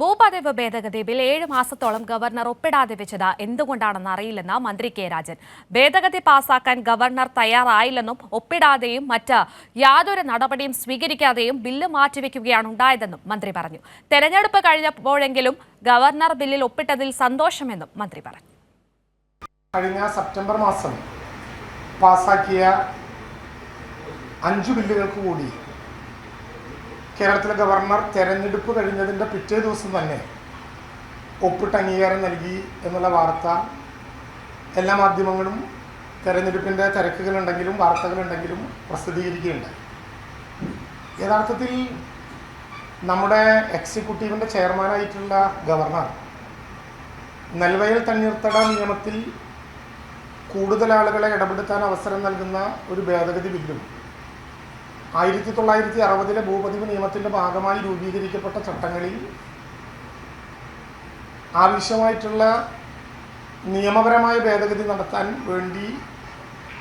ഭൂപതിവ് ഭേദഗതി ബിൽ ഏഴ് മാസത്തോളം ഗവർണർ ഒപ്പിടാതെ വെച്ചത് എന്തുകൊണ്ടാണെന്ന് അറിയില്ലെന്ന് മന്ത്രി കെ രാജൻ. ഭേദഗതി പാസാക്കാൻ ഗവർണർ തയ്യാറായില്ലെന്നും ഒപ്പിടാതെയും മറ്റ് യാതൊരു നടപടിയും സ്വീകരിക്കാതെയും ബില്ല് മാറ്റിവെക്കുകയാണ് ഉണ്ടായതെന്നും മന്ത്രി പറഞ്ഞു. തെരഞ്ഞെടുപ്പ് കഴിഞ്ഞപ്പോഴെങ്കിലും ഗവർണർ ബില്ലിൽ ഒപ്പിട്ടതിൽ സന്തോഷമെന്നും മന്ത്രി പറഞ്ഞു. കഴിഞ്ഞ സെപ്റ്റംബർ മാസം പാസാക്കിയ അഞ്ചു ബില്ലുകൾക്ക് കൂടി കേരളത്തിലെ ഗവർണർ തെരഞ്ഞെടുപ്പ് കഴിഞ്ഞതിന്റെ പിറ്റേ ദിവസം തന്നെ ഒപ്പിട്ട് അംഗീകാരം നൽകി എന്നുള്ള വാർത്ത എല്ലാ മാധ്യമങ്ങളും തെരഞ്ഞെടുപ്പിന്റെ തിരക്കുകളുണ്ടെങ്കിലും വാർത്തകളുണ്ടെങ്കിലും പ്രസിദ്ധീകരിക്കുകയുണ്ടായി. യഥാർത്ഥത്തിൽ നമ്മുടെ എക്സിക്യൂട്ടീവിന്റെ ചെയർമാനായിട്ടുള്ള ഗവർണർ നെൽവയൽ തണ്ണീർത്തട നിയമത്തിൽ കൂടുതൽ ആളുകളെ ഇടപെടുത്താൻ അവസരം നൽകുന്ന ഒരു ഭേദഗതി ബില്ലും ആയിരത്തി തൊള്ളായിരത്തി അറുപതിലെ ഭൂപതിവ് നിയമത്തിന്റെ ഭാഗമായി രൂപീകരിക്കപ്പെട്ട ചട്ടങ്ങളിൽ ആവശ്യമായിട്ടുള്ള നിയമപരമായ ഭേദഗതി നടത്താൻ വേണ്ടി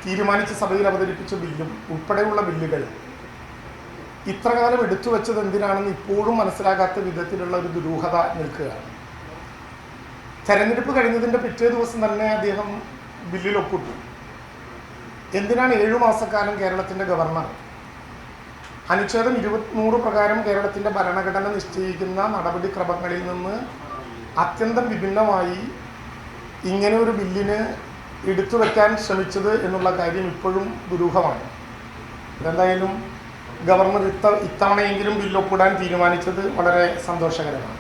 തീരുമാനിച്ച സഭയിൽ അവതരിപ്പിച്ച ബില്ലും ഉൾപ്പെടെയുള്ള ബില്ലുകൾ ഇത്രകാലം എടുത്തു വെച്ചത് എന്തിനാണെന്ന് ഇപ്പോഴും മനസ്സിലാകാത്ത വിധത്തിലുള്ള ഒരു ദുരൂഹത നിൽക്കുകയാണ്. തെരഞ്ഞെടുപ്പ് കഴിഞ്ഞതിന്റെ പിറ്റേ ദിവസം തന്നെ അദ്ദേഹം ബില്ലിൽ ഒപ്പിട്ടു. എന്തിനാണ് ഏഴു മാസക്കാലം കേരളത്തിന്റെ ഗവർണർ അനുച്ഛേദം ഇരുപത്തിനൂറ് പ്രകാരം കേരളത്തിന്റെ ഭരണഘടന നിശ്ചയിക്കുന്ന നടപടിക്രമങ്ങളിൽ നിന്ന് അത്യന്തം വിഭിന്നമായി ഇങ്ങനെ ഒരു ബില്ലിന് എടുത്തു വയ്ക്കാൻ ശ്രമിച്ചത് എന്നുള്ള കാര്യം ഇപ്പോഴും ദുരൂഹമാണ്. എന്തായാലും ഗവർണർ ഇത്ത ഇത്തവണയെങ്കിലും ബില്ല് ഒപ്പിടാൻ തീരുമാനിച്ചത് വളരെ സന്തോഷകരമാണ്.